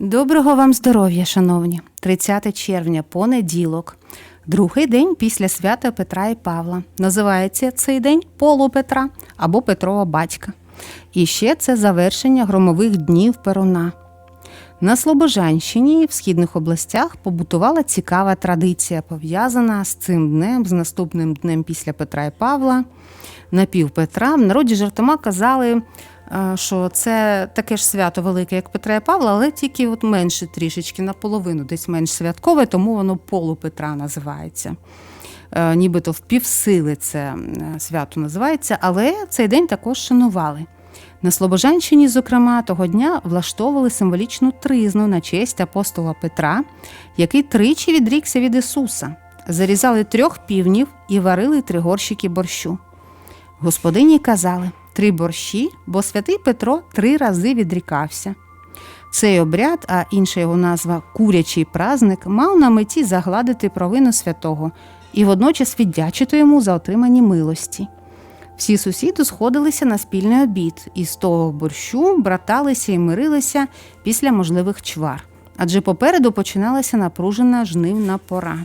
Доброго вам здоров'я, шановні! 30 червня, понеділок, другий день після свята Петра і Павла. Називається цей день Полу Петра або Петрова батька. І ще це завершення громових днів Перуна. На Слобожанщині в східних областях побутувала цікава традиція, пов'язана з цим днем, з наступним днем після Петра і Павла. На пів Петра в народі жартома казали, що це таке ж свято велике, як Петра і Павла, але тільки от менше трішечки наполовину, десь менш святкове, тому воно полу Петра називається. Е, Нібито в півсили це е, свято називається, але цей день також шанували. На Слобожанщині, зокрема, того дня влаштовували символічну тризну на честь апостола Петра, який тричі відрікся від Ісуса. Зарізали трьох півнів і варили три горщики борщу. Господині казали три борщі, бо святий Петро три рази відрікався. Цей обряд, а інша його назва курячий празник, мав на меті загладити провину святого і водночас віддячити йому за отримані милості. Всі сусіди сходилися на спільний обід, і з того борщу браталися і мирилися після можливих чвар, адже попереду починалася напружена жнивна пора.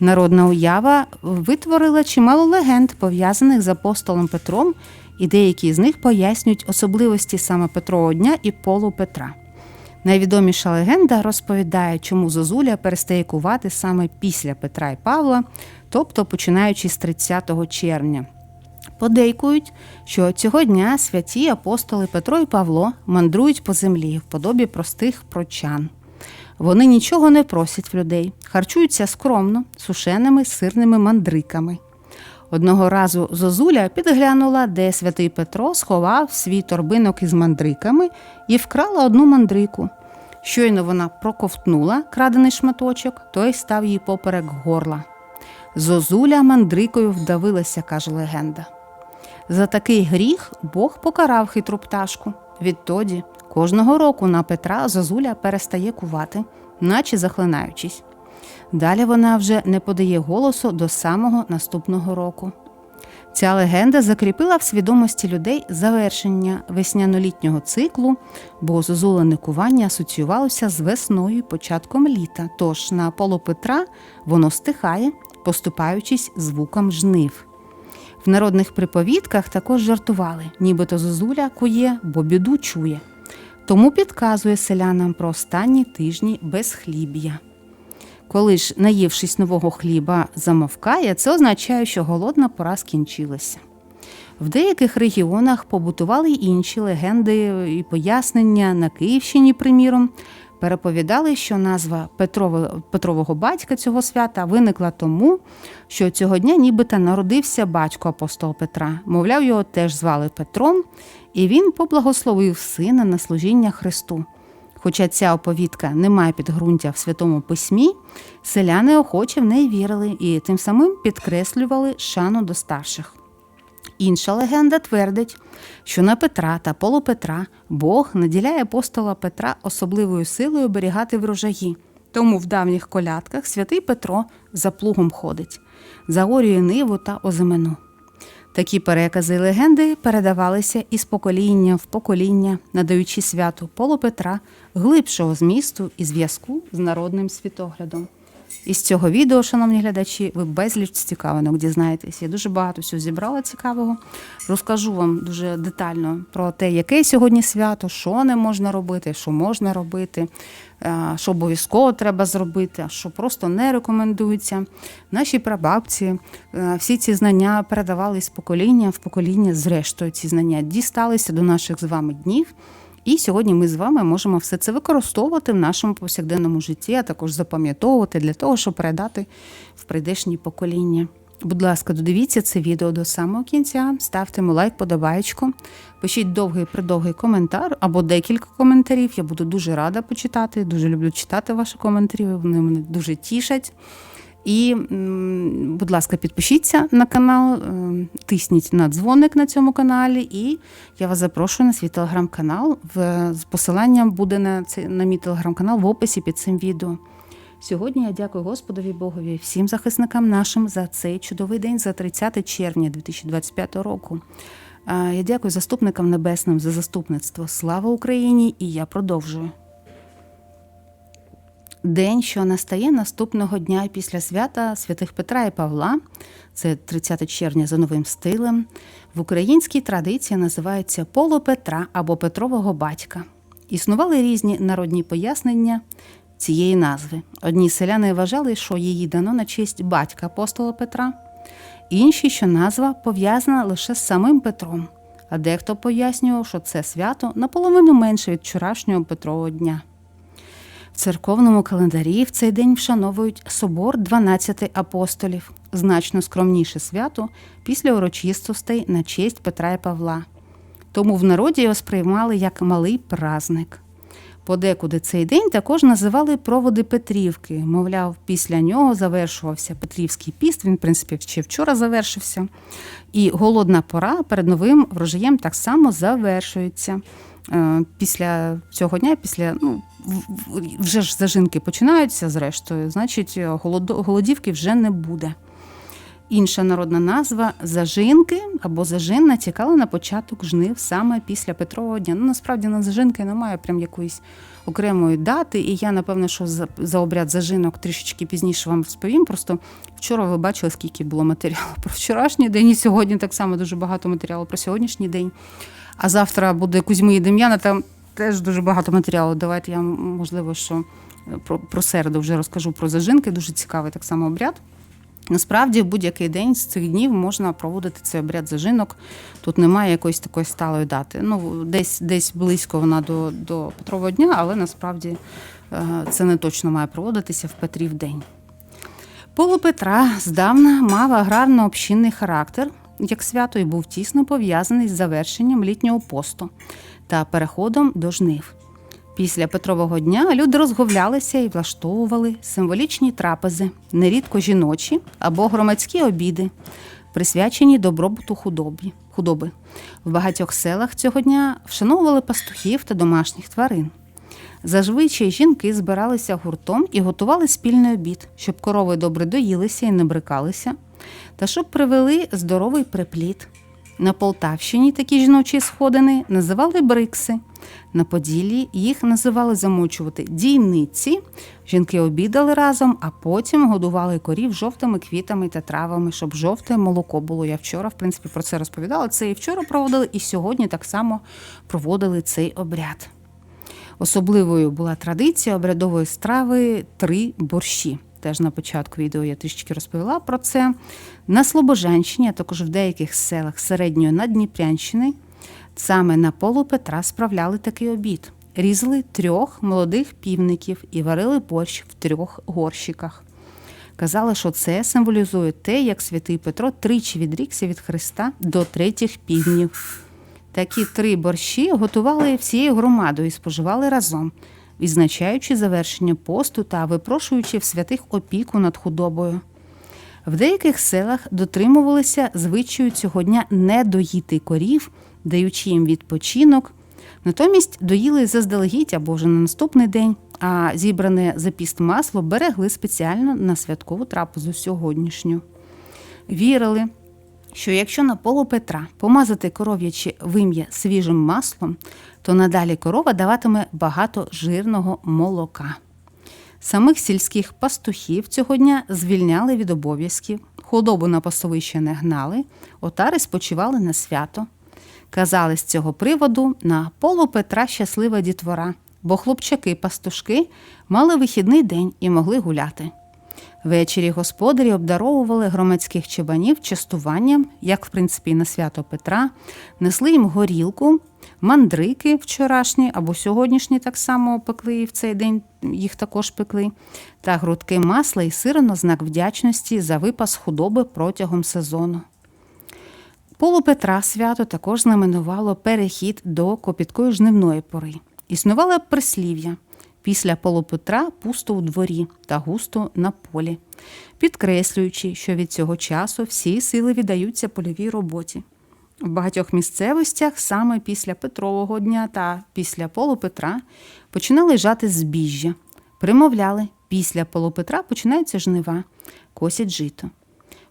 Народна уява витворила чимало легенд, пов'язаних з апостолом Петром, і деякі з них пояснюють особливості саме Петрового дня і полу Петра. Найвідоміша легенда розповідає, чому Зозуля перестає кувати саме після Петра і Павла, тобто починаючи з 30 червня. Подейкують, що цього дня святі апостоли Петро і Павло мандрують по землі в подобі простих прочан. Вони нічого не просять в людей, харчуються скромно, сушеними сирними мандриками. Одного разу Зозуля підглянула, де святий Петро сховав свій торбинок із мандриками і вкрала одну мандрику. Щойно вона проковтнула крадений шматочок, той став їй поперек горла. Зозуля мандрикою вдавилася, каже легенда. За такий гріх Бог покарав хитру пташку. Відтоді кожного року на Петра Зозуля перестає кувати, наче захлинаючись. Далі вона вже не подає голосу до самого наступного року. Ця легенда закріпила в свідомості людей завершення весняно-літнього циклу, бо зозулене кування асоціювалося з весною і початком літа. Тож на полу Петра воно стихає, поступаючись звуком жнив. В народних приповідках також жартували, нібито зозуля кує, бо біду чує. Тому підказує селянам про останні тижні безхліб'я. Коли ж, наївшись нового хліба, замовкає, це означає, що голодна пора скінчилася. В деяких регіонах побутували й інші легенди і пояснення на Київщині, приміром, переповідали, що назва Петрово, Петрового батька цього свята виникла тому, що цього дня нібито народився батько апостола Петра. Мовляв, його теж звали Петром, і він поблагословив сина на служіння Христу. Хоча ця оповідка не має підґрунтя в Святому Письмі, селяни охоче в неї вірили і тим самим підкреслювали шану до старших. Інша легенда твердить, що на Петра та полупетра Бог наділяє апостола Петра особливою силою оберігати врожаї. Тому в давніх колядках святий Петро за плугом ходить, заорює ниву та озимену. Такі перекази і легенди передавалися із покоління в покоління, надаючи святу Полу Петра глибшого змісту і зв'язку з народним світоглядом. Із цього відео, шановні глядачі, ви безліч цікавинок дізнаєтесь. Я дуже багато всього зібрала цікавого. Розкажу вам дуже детально про те, яке сьогодні свято, що не можна робити, що можна робити, що обов'язково треба зробити, а що просто не рекомендується. Наші прабабці е, всі ці знання передавали з покоління в покоління. Зрештою, ці знання дісталися до наших з вами днів. І сьогодні ми з вами можемо все це використовувати в нашому повсякденному житті, а також запам'ятовувати для того, щоб передати в прийдешні покоління. Будь ласка, додивіться це відео до самого кінця, ставте йому лайк, подобаєчку, пишіть довгий придовгий коментар або декілька коментарів. Я буду дуже рада почитати. Дуже люблю читати ваші коментарі. Вони мене дуже тішать. І, будь ласка, підпишіться на канал, е, тисніть на дзвоник на цьому каналі, і я вас запрошую на свій телеграм-канал. З посиланням буде на на мій телеграм-канал в описі під цим відео. Сьогодні я дякую Господові Богові, всім захисникам нашим за цей чудовий день, за 30 червня 2025 року. Я дякую заступникам небесним за заступництво. Слава Україні! І я продовжую. День, що настає наступного дня після свята святих Петра і Павла, це 30 червня за новим стилем, в українській традиції називається Поло Петра або Петрового батька. Існували різні народні пояснення цієї назви. Одні селяни вважали, що її дано на честь батька апостола Петра, інші, що назва пов'язана лише з самим Петром, а дехто пояснював, що це свято наполовину менше від вчорашнього Петрового дня. В церковному календарі в цей день вшановують собор 12 апостолів, значно скромніше свято після урочистостей на честь Петра і Павла. Тому в народі його сприймали як малий праздник. Подекуди цей день також називали проводи Петрівки. Мовляв, після нього завершувався Петрівський піст. Він, в принципі, ще вчора завершився. І голодна пора перед новим врожаєм так само завершується. Е, Після цього дня, після ну вже ж зажинки починаються, зрештою, значить, голодівки вже не буде. Інша народна назва зажинки або зажинна тікала на початок жнив саме після Петрового дня. Ну насправді на зажинки немає прям якоїсь окремої дати, і я напевно, що за, за обряд зажинок трішечки пізніше вам розповім. Просто вчора ви бачили, скільки було матеріалу про вчорашній день, і сьогодні так само дуже багато матеріалу про сьогоднішній день. А завтра буде Кузьми і Дем'яна, там теж дуже багато матеріалу. Давайте я можливо, що е, про, про середу вже розкажу про зажинки. Дуже цікавий так само обряд. Насправді, будь-який день з цих днів можна проводити цей обряд зажинок. Тут немає якоїсь такої сталої дати. Ну, десь, десь близько вона до, до Петрового дня, але насправді е, це не точно має проводитися в Петрів день. Полу Петра здавна мав аграрно-общинний характер, як свято і був тісно пов'язаний з завершенням літнього посту та переходом до жнив. Після Петрового дня люди розговлялися і влаштовували символічні трапези, нерідко жіночі або громадські обіди, присвячені добробуту худобі, худоби. В багатьох селах цього дня вшановували пастухів та домашніх тварин. Зазвичай жінки збиралися гуртом і готували спільний обід, щоб корови добре доїлися і не брикалися, та щоб привели здоровий приплід. На Полтавщині такі жіночі сходини називали брикси. На Поділлі їх називали замочувати дійниці. Жінки обідали разом, а потім годували корів жовтими квітами та травами, щоб жовте молоко було. Я вчора, в принципі, про це розповідала. Це і вчора проводили, і сьогодні так само проводили цей обряд. Особливою була традиція обрядової страви три борщі. Теж на початку відео я трішки розповіла про це. На Слобожанщині, а також в деяких селах середньої Надніпрянщини, саме на полу Петра справляли такий обід. Різали трьох молодих півників і варили борщ в трьох горщиках. Казали, що це символізує те, як святий Петро тричі відрікся від Христа до третіх півнів. Такі три борщі готували всією громадою і споживали разом, відзначаючи завершення посту та випрошуючи в святих опіку над худобою. В деяких селах дотримувалися звичаю цього дня не доїти корів, даючи їм відпочинок. Натомість доїли заздалегідь або вже на наступний день, а зібране за піст масло берегли спеціально на святкову трапезу сьогоднішню. Вірили, що якщо на полу Петра помазати коров'яче вим'я свіжим маслом, то надалі корова даватиме багато жирного молока. Самих сільських пастухів цього дня звільняли від обов'язків, худобу на пасовище не гнали, отари спочивали на свято. Казали з цього приводу на полу Петра щаслива дітвора, бо хлопчаки-пастушки мали вихідний день і могли гуляти. Ввечері господарі обдаровували громадських чебанів частуванням, як в принципі і на свято Петра, несли їм горілку, мандрики вчорашні або сьогоднішні так само пекли і в цей день їх також пекли, та грудки масла і сира на знак вдячності за випас худоби протягом сезону. Полу Петра свято також знаменувало перехід до копіткої жнивної пори. Існувало прислів'я після Полу Петра пусто у дворі та густо на полі, підкреслюючи, що від цього часу всі сили віддаються польовій роботі. В багатьох місцевостях саме після Петрового дня та після Полу Петра починали жати збіжжя, примовляли, після Полу Петра починаються жнива, косять жито.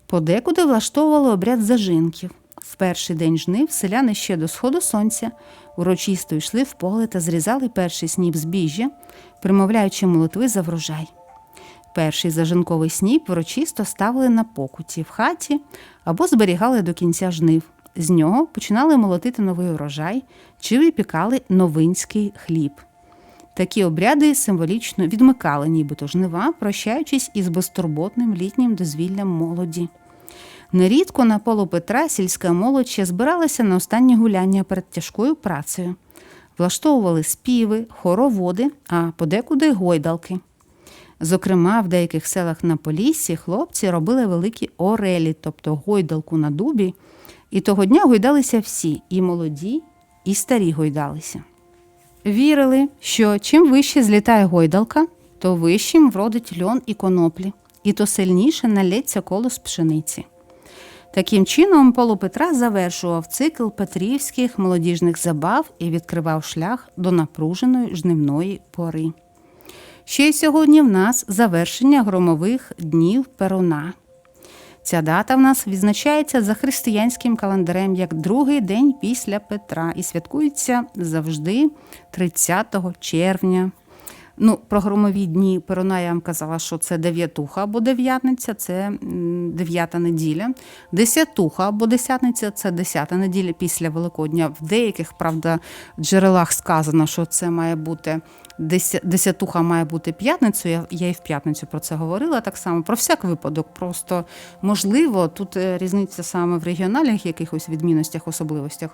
Подекуди влаштовували обряд зажинків, В перший день жнив селяни ще до сходу сонця урочисто йшли в поле та зрізали перший сніп збіжжя, примовляючи молитви за врожай. Перший зажинковий сніп урочисто ставили на покуті в хаті або зберігали до кінця жнив. З нього починали молотити новий урожай чи випікали новинський хліб. Такі обряди символічно відмикали нібито жнива, прощаючись із безтурботним літнім дозвіллям молоді. Нерідко на полу Петра сільська молодь ще збиралася на останні гуляння перед тяжкою працею, влаштовували співи, хороводи, а подекуди гойдалки. Зокрема, в деяких селах на Поліссі хлопці робили великі орелі, тобто гойдалку на дубі, і того дня гойдалися всі, і молоді, і старі гойдалися. Вірили, що чим вище злітає гойдалка, то вищим вродить льон і коноплі, і то сильніше налється колос пшениці. Таким чином, Полу Петра завершував цикл петрівських молодіжних забав і відкривав шлях до напруженої жнивної пори. Ще й сьогодні в нас завершення громових днів Перуна. Ця дата в нас відзначається за християнським календарем як другий день після Петра і святкується завжди 30 червня. Ну, про громові дні Перуна я вам казала, що це дев'ятуха або дев'ятниця, це дев'ята неділя. Десятуха або десятниця це десята неділя після Великодня. В деяких, правда, джерелах сказано, що це має бути десятуха має бути п'ятницею. Я, я і в п'ятницю про це говорила так само. Про всяк випадок. Просто можливо, тут е, різниця саме в регіональних якихось відмінностях, особливостях.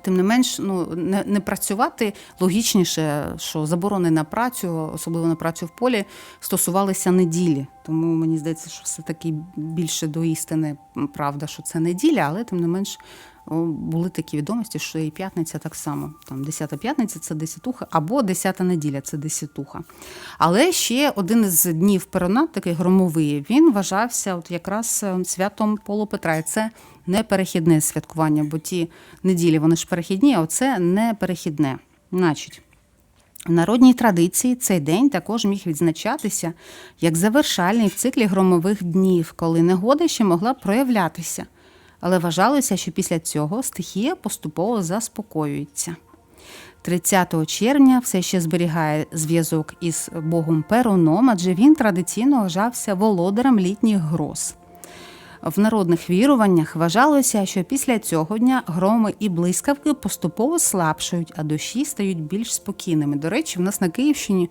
Тим не менш, ну не, не працювати логічніше, що заборони на працю, особливо на працю в полі, стосувалися неділі. Тому мені здається, що все таки більше до істини правда, що це неділя, але тим не менш були такі відомості, що і п'ятниця так само. Там 10 п'ятниця це десятуха, або 10 неділя це десятуха. Але ще один із днів Перуна, такий громовий, він вважався от якраз е, святом Полу Петра. І це не перехідне святкування, бо ті неділі вони ж перехідні, а оце не перехідне. Значить, в народній традиції цей день також міг відзначатися як завершальний в циклі громових днів, коли негода ще могла проявлятися. Але вважалося, що після цього стихія поступово заспокоюється. 30 червня все ще зберігає зв'язок із богом Перуном, адже він традиційно вважався володарем літніх гроз. В народних віруваннях вважалося, що після цього дня громи і блискавки поступово слабшають, а дощі стають більш спокійними. До речі, в нас на Київщині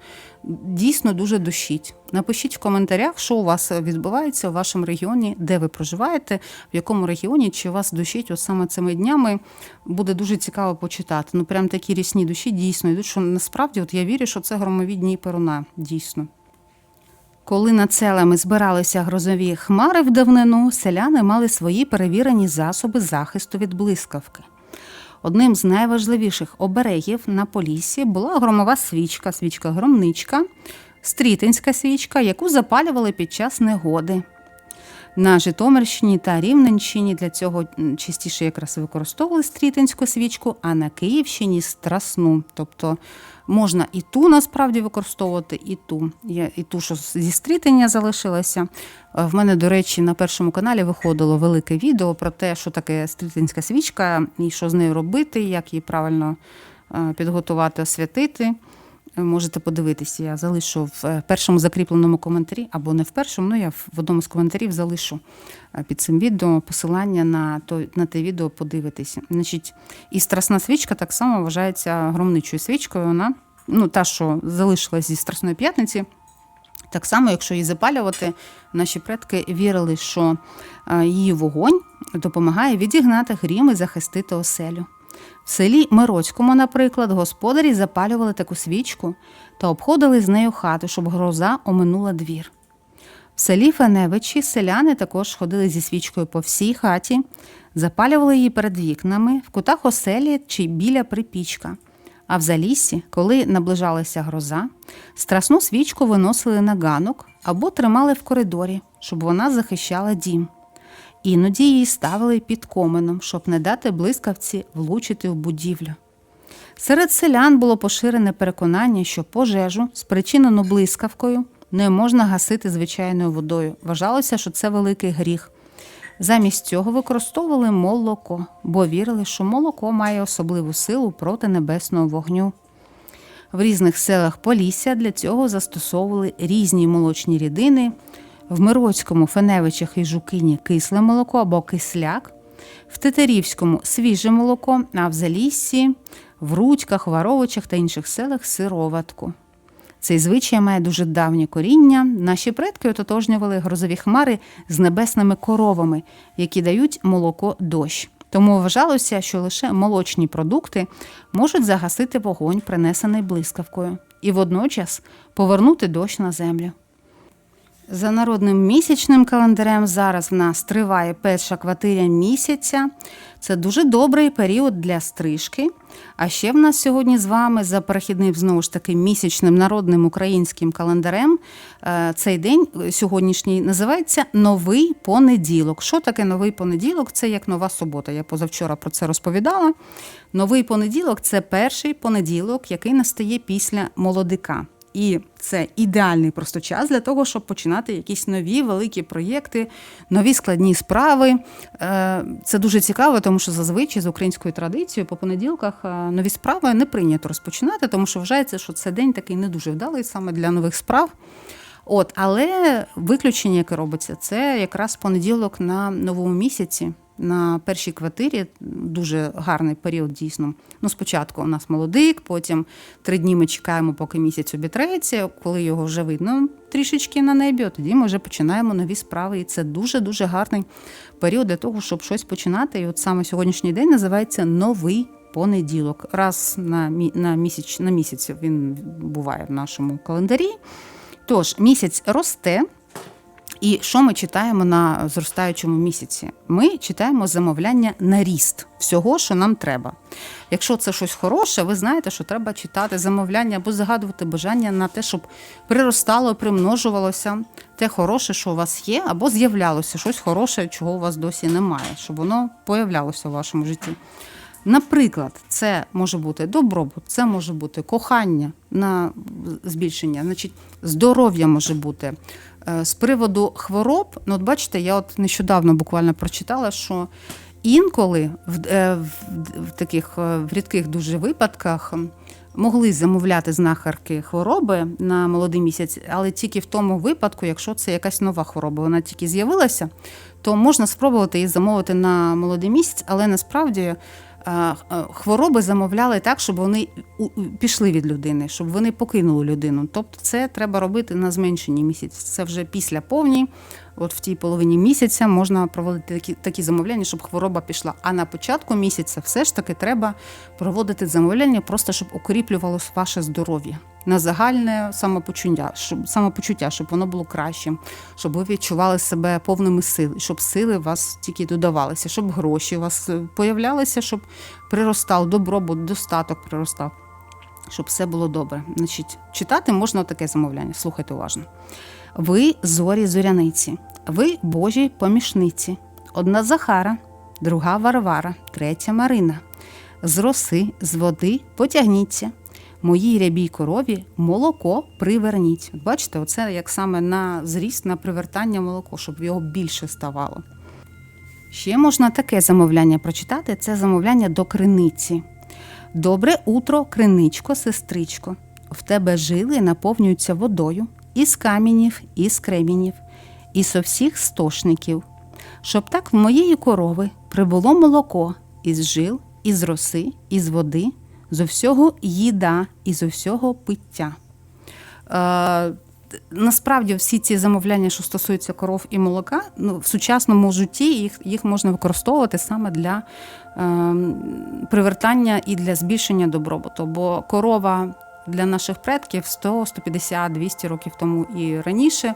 дійсно дуже дощить. Напишіть в коментарях, що у вас відбувається у вашому регіоні, де ви проживаєте, в якому регіоні, чи вас дощить от саме цими днями. Буде дуже цікаво почитати. Ну, прям такі рісні душі дійсно йдуть, що насправді от я вірю, що це громові дні Перуна. Дійсно. Коли над селами збиралися грозові хмари в давнину, селяни мали свої перевірені засоби захисту від блискавки. Одним з найважливіших оберегів на полісі була громова свічка, свічка-громничка, стрітинська свічка, яку запалювали під час негоди. На Житомирщині та Рівненщині для цього частіше якраз використовували стрітинську свічку, а на Київщині страсну. Тобто можна і ту насправді використовувати, і ту. І ту, що зі стрітення залишилася. Е, В мене, до речі, на першому каналі виходило велике відео про те, що таке стрітинська свічка і що з нею робити, як її правильно е, підготувати, освятити. Можете подивитися, я залишу в е, першому закріпленому коментарі, або не в першому, ну я в одному з коментарів залишу е, під цим відео посилання на то, на те відео подивитися. Значить, і страсна свічка так само вважається громничою свічкою. Вона, ну, та, що залишилась зі Страсної п'ятниці. Так само, якщо її запалювати, наші предки вірили, що е, її вогонь допомагає відігнати грім і захистити оселю. В селі Мироцькому, наприклад, господарі запалювали таку свічку та обходили з нею хату, щоб гроза оминула двір. В селі Феневичі селяни також ходили зі свічкою по всій хаті, запалювали її перед вікнами, в кутах оселі чи біля припічка. А в заліссі, коли наближалася гроза, страсну свічку виносили на ганок або тримали в коридорі, щоб вона захищала дім. Іноді її ставили під коменом, щоб не дати блискавці влучити в будівлю. Серед селян було поширене переконання, що пожежу, спричинену блискавкою, не можна гасити звичайною водою. Вважалося, що це великий гріх. Замість цього використовували молоко, бо вірили, що молоко має особливу силу проти небесного вогню. В різних селах Полісся для цього застосовували різні молочні рідини. В Мироцькому, Феневичах і Жукині кисле молоко або кисляк, в Тетерівському свіже молоко, а в Заліссі, в Рудьках, Варовичах та інших селах сироватку. Цей звичай має дуже давнє коріння. Наші предки ототожнювали грозові хмари з небесними коровами, які дають молоко дощ. Тому вважалося, що лише молочні продукти можуть загасити вогонь, принесений блискавкою, і водночас повернути дощ на землю. За народним місячним календарем зараз в нас триває перша квартиря місяця. Це дуже добрий період для стрижки. А ще в нас сьогодні з вами за перехідним знову ж таки місячним народним українським календарем. е, Цей день сьогоднішній називається Новий понеділок. Що таке новий понеділок? Це як нова субота. Я позавчора про це розповідала. Новий понеділок це перший понеділок, який настає після молодика. І це ідеальний просто час для того, щоб починати якісь нові великі проєкти, нові складні справи. Е, Це дуже цікаво, тому що зазвичай з українською традицією по понеділках е, нові справи не прийнято розпочинати, тому що вважається, що це день такий не дуже вдалий саме для нових справ. От, але виключення, яке робиться, це якраз понеділок на новому місяці. На першій квартирі дуже гарний період дійсно. Ну, спочатку у нас молодик, потім три дні ми чекаємо, поки місяць обітреться. Коли його вже видно трішечки на небі, тоді ми вже починаємо нові справи. І це дуже дуже гарний період для того, щоб щось починати. І от саме сьогоднішній день називається новий понеділок. Раз на на місяць на місяць він буває в нашому календарі. Тож місяць росте. І що ми читаємо на зростаючому місяці? Ми читаємо замовляння на ріст всього, що нам треба. Якщо це щось хороше, ви знаєте, що треба читати замовляння або загадувати бажання на те, щоб приростало, примножувалося те хороше, що у вас є, або з'являлося щось хороше, чого у вас досі немає, щоб воно появлялося у вашому житті. Наприклад, це може бути добробут, це може бути кохання на збільшення, значить, здоров'я може бути. Е, З приводу хвороб, ну от бачите, я от нещодавно буквально прочитала, що інколи в, е, в, в таких е, в рідких дуже випадках могли замовляти знахарки хвороби на молодий місяць, але тільки в тому випадку, якщо це якась нова хвороба, вона тільки з'явилася, то можна спробувати її замовити на молодий місяць, але насправді хвороби замовляли так, щоб вони пішли від людини, щоб вони покинули людину. Тобто це треба робити на зменшенні місяць. Це вже після повні. От в тій половині місяця можна проводити такі, такі замовляння, щоб хвороба пішла. А на початку місяця все ж таки треба проводити замовляння, просто щоб укріплювалося ваше здоров'я на загальне самопочуття, щоб самопочуття, щоб воно було кращим, щоб ви відчували себе повними сил, щоб сили вас тільки додавалися, щоб гроші у вас е, появлялися, щоб приростав добробут, достаток приростав, щоб все було добре. Значить, читати можна таке замовляння. Слухайте уважно. Ви зорі зоряниці, ви Божі помічниці. Одна Захара, друга Варвара, третя Марина. З роси, з води потягніться. Моїй рябій корові молоко приверніть. Бачите, оце як саме на зріст, на привертання молоко, щоб його більше ставало. Ще можна таке замовляння прочитати: це замовляння до криниці. Добре утро, криничко, сестричко. В тебе жили наповнюються водою із камінів, із кремінів, і со всіх стошників. Щоб так в моєї корови прибуло молоко із жил, із роси, із води, зо всього їда і зо всього пиття. Насправді всі ці замовляння, що стосуються коров і молока, ну, в сучасному житті їх, їх можна використовувати саме для е, привертання і для збільшення добробуту. Бо корова для наших предків 100, 150, 200 років тому і раніше.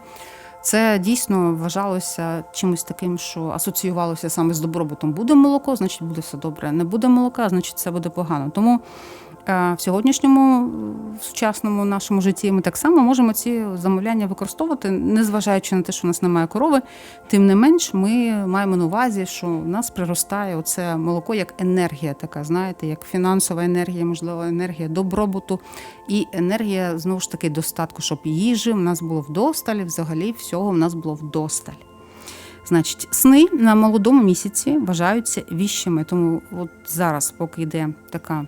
Це дійсно вважалося чимось таким, що асоціювалося саме з добробутом. Буде молоко, значить буде все добре. Не буде молока, значить це буде погано. Тому в сьогоднішньому в сучасному нашому житті ми так само можемо ці замовляння використовувати, незважаючи на те, що у нас немає корови. Тим не менш, ми маємо на увазі, що в нас приростає оце молоко як енергія, така, знаєте, як фінансова енергія, можливо, енергія добробуту і енергія знову ж таки достатку, щоб їжі в нас було вдосталь, взагалі всього в нас було вдосталь. Значить, сни на молодому місяці вважаються віщими. Тому от зараз, поки йде така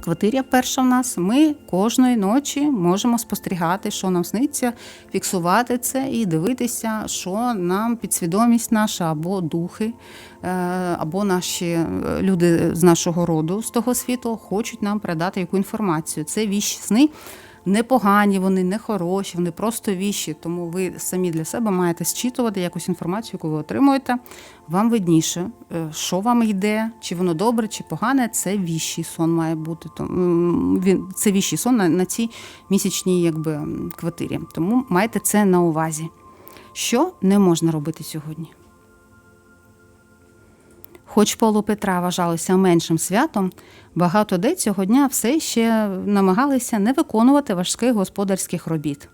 квартиря перша в нас, ми кожної ночі можемо спостерігати, що нам сниться, фіксувати це і дивитися, що нам підсвідомість наша або духи, е, або наші е, люди з нашого роду з того світу хочуть нам передати яку інформацію. Це віщі сни. Непогані, вони не хороші, вони просто віщі. Тому ви самі для себе маєте зчитувати якусь інформацію, яку ви отримуєте. Вам видніше, е, що вам йде, чи воно добре, чи погане. Це віщий сон має бути. Він це віщий сон на, на цій місячній якби, квартирі. Тому майте це на увазі. Що не можна робити сьогодні? Хоч полу Петра вважалося меншим святом, багато де цього дня все ще намагалися не виконувати важких господарських робіт.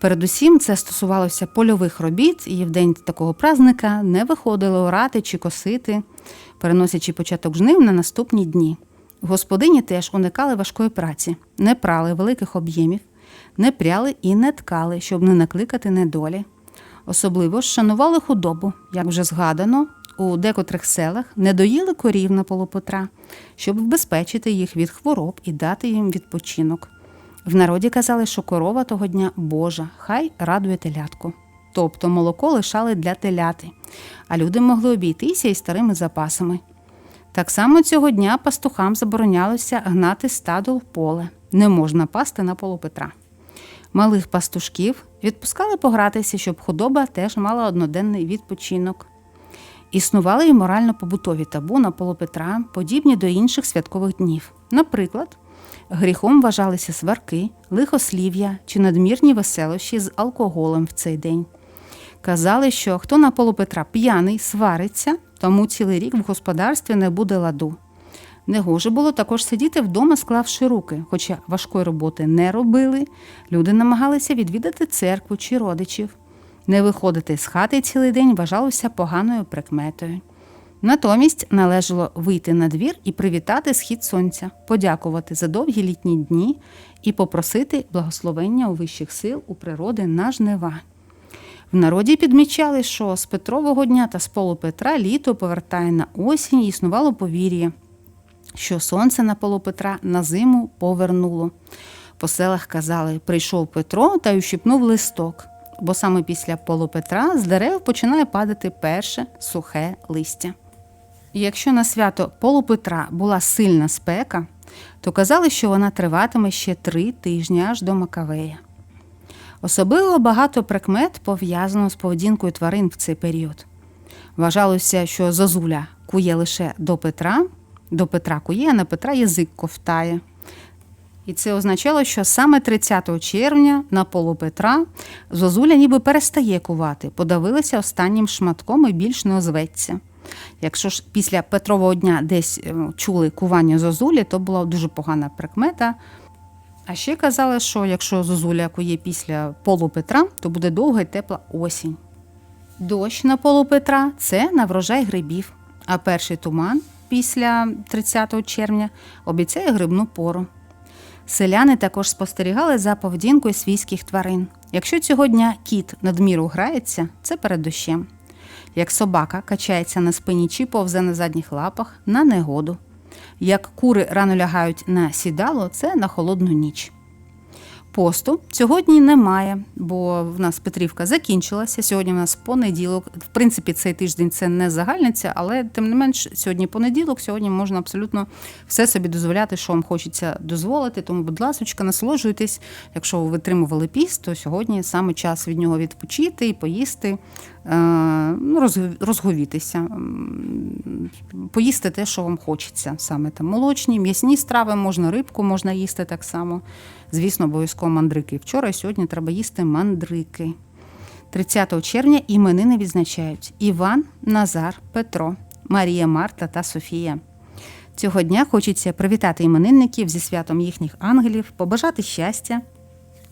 Передусім, це стосувалося польових робіт, і в день такого празника не виходили орати чи косити, переносячи початок жнив на наступні дні. Господині теж уникали важкої праці, не прали великих об'ємів, не пряли і не ткали, щоб не накликати недолі. Особливо ж шанували худобу, як вже згадано, у декотрих селах не доїли корів на полупотра, щоб вбезпечити їх від хвороб і дати їм відпочинок. В народі казали, що корова того дня Божа, хай радує телятку. Тобто молоко лишали для теляти, а люди могли обійтися і старими запасами. Так само цього дня пастухам заборонялося гнати стадо в поле, не можна пасти на полупетра. Малих пастушків відпускали погратися, щоб худоба теж мала одноденний відпочинок. Існували і морально-побутові табу на полупетра, подібні до інших святкових днів. Наприклад, гріхом вважалися сварки, лихослів'я чи надмірні веселощі з алкоголем в цей день. Казали, що хто на полупетра п'яний свариться, тому цілий рік в господарстві не буде ладу. Негоже було також сидіти вдома, склавши руки, хоча важкої роботи не робили. Люди намагалися відвідати церкву чи родичів. Не виходити з хати цілий день вважалося поганою прикметою. Натомість належало вийти на двір і привітати схід сонця, подякувати за довгі літні дні і попросити благословення у вищих сил у природи на жнива. В народі підмічали, що з Петрового дня та з полу Петра літо повертає на осінь і існувало повір'я, що сонце на полу Петра на зиму повернуло. По селах казали, прийшов Петро та ущипнув листок, бо саме після полу Петра з дерев починає падати перше сухе листя. Якщо на свято полу Петра була сильна спека, то казали, що вона триватиме ще три тижні аж до Макавея. Особливо багато прикмет пов'язано з поведінкою тварин в цей період. Вважалося, що зозуля кує лише до Петра, до Петра кує, а на Петра язик ковтає. І це означало, що саме 30 червня на полу Петра зозуля ніби перестає кувати, подавилася останнім шматком і більш не озветься. Якщо ж після Петрового дня десь е, чули кування зозулі, то була дуже погана прикмета. А ще казали, що якщо зозуля кує після полу Петра, то буде довга й тепла осінь. Дощ на полу Петра це на врожай грибів, а перший туман після 30 червня обіцяє грибну пору. Селяни також спостерігали за поведінкою свійських тварин. Якщо цього дня кіт надміру грається, це перед дощем. Як собака качається на спині чи повзе на задніх лапах на негоду. Як кури рано лягають на сідало, це на холодну ніч. Посту сьогодні немає, бо в нас Петрівка закінчилася. Сьогодні в нас понеділок. В принципі, цей тиждень це не загальниця, але тим не менш, сьогодні понеділок, сьогодні можна абсолютно все собі дозволяти, що вам хочеться дозволити. Тому, будь ласка, насолоджуйтесь. Якщо ви витримували піст, то сьогодні саме час від нього відпочити і поїсти, е, ну, розг- розговітися, поїсти те, що вам хочеться. Саме там молочні, м'ясні страви, можна рибку, можна їсти так само. Звісно, обов'язково мандрики. Вчора і сьогодні треба їсти мандрики. 30 червня іменини відзначають Іван, Назар, Петро, Марія, Марта та Софія. Цього дня хочеться привітати іменинників зі святом їхніх ангелів, побажати щастя,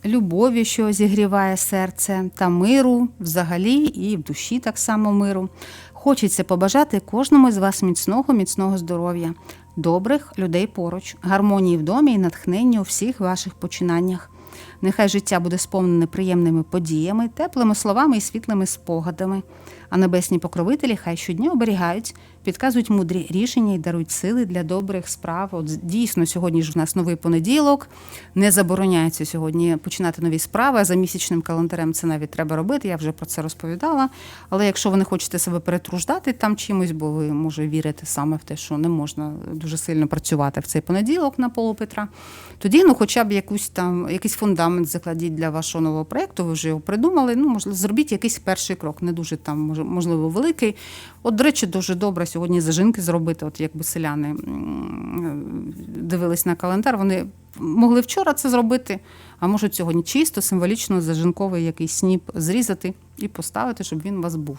любові, що зігріває серце, та миру взагалі і в душі так само миру. Хочеться побажати кожному з вас міцного, міцного здоров'я, добрих людей поруч, гармонії в домі і натхнення у всіх ваших починаннях. Нехай життя буде сповнене приємними подіями, теплими словами і світлими спогадами. А небесні покровителі хай щодня оберігають, підказують мудрі рішення і дарують сили для добрих справ. От дійсно, сьогодні ж в нас новий понеділок. Не забороняється сьогодні починати нові справи. За місячним календарем це навіть треба робити. Я вже про це розповідала. Але якщо ви не хочете себе перетруждати там чимось, бо ви може вірите саме в те, що не можна дуже сильно працювати в цей понеділок на полу Петра, тоді ну, хоча б якусь там якийсь фундамент закладіть для вашого нового проєкту. Ви вже його придумали. Ну, можливо, зробіть якийсь перший крок, не дуже там можливо великий. От, до речі, дуже добре сьогодні зажинки зробити. От якби селяни дивились на календар, вони могли вчора це зробити, а можуть сьогодні чисто, символічно зажинковий якийсь сніп зрізати і поставити, щоб він у вас був.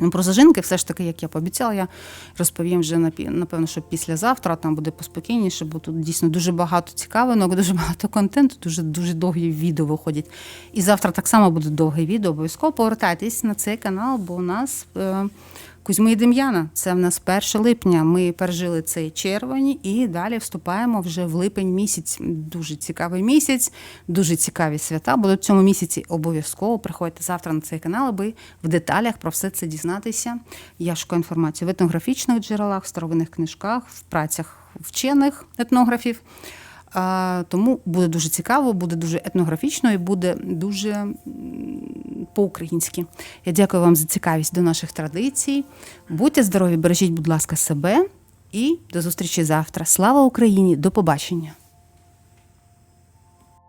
Ну, Про зажинки, все ж таки, як я пообіцяла, я розповім вже напевно, що післязавтра там буде поспокійніше, бо тут дійсно дуже багато цікавинок, дуже багато контенту, дуже дуже довгі відео виходять. І завтра так само буде довге відео. Обов'язково повертайтесь на цей канал, бо у нас е, Кузьми і Дем'яна. Це в нас 1 липня. Ми пережили цей червень і далі вступаємо вже в липень місяць. Дуже цікавий місяць, дуже цікаві свята. Будуть в цьому місяці обов'язково. Приходьте завтра на цей канал, аби в деталях про все це дізнатися. Я шукаю інформацію в етнографічних джерелах, в старовинних книжках, в працях вчених етнографів. Тому буде дуже цікаво, буде дуже етнографічно і буде дуже по-українськи. Я дякую вам за цікавість до наших традицій. Будьте здорові, бережіть, будь ласка, себе і до зустрічі завтра. Слава Україні! До побачення!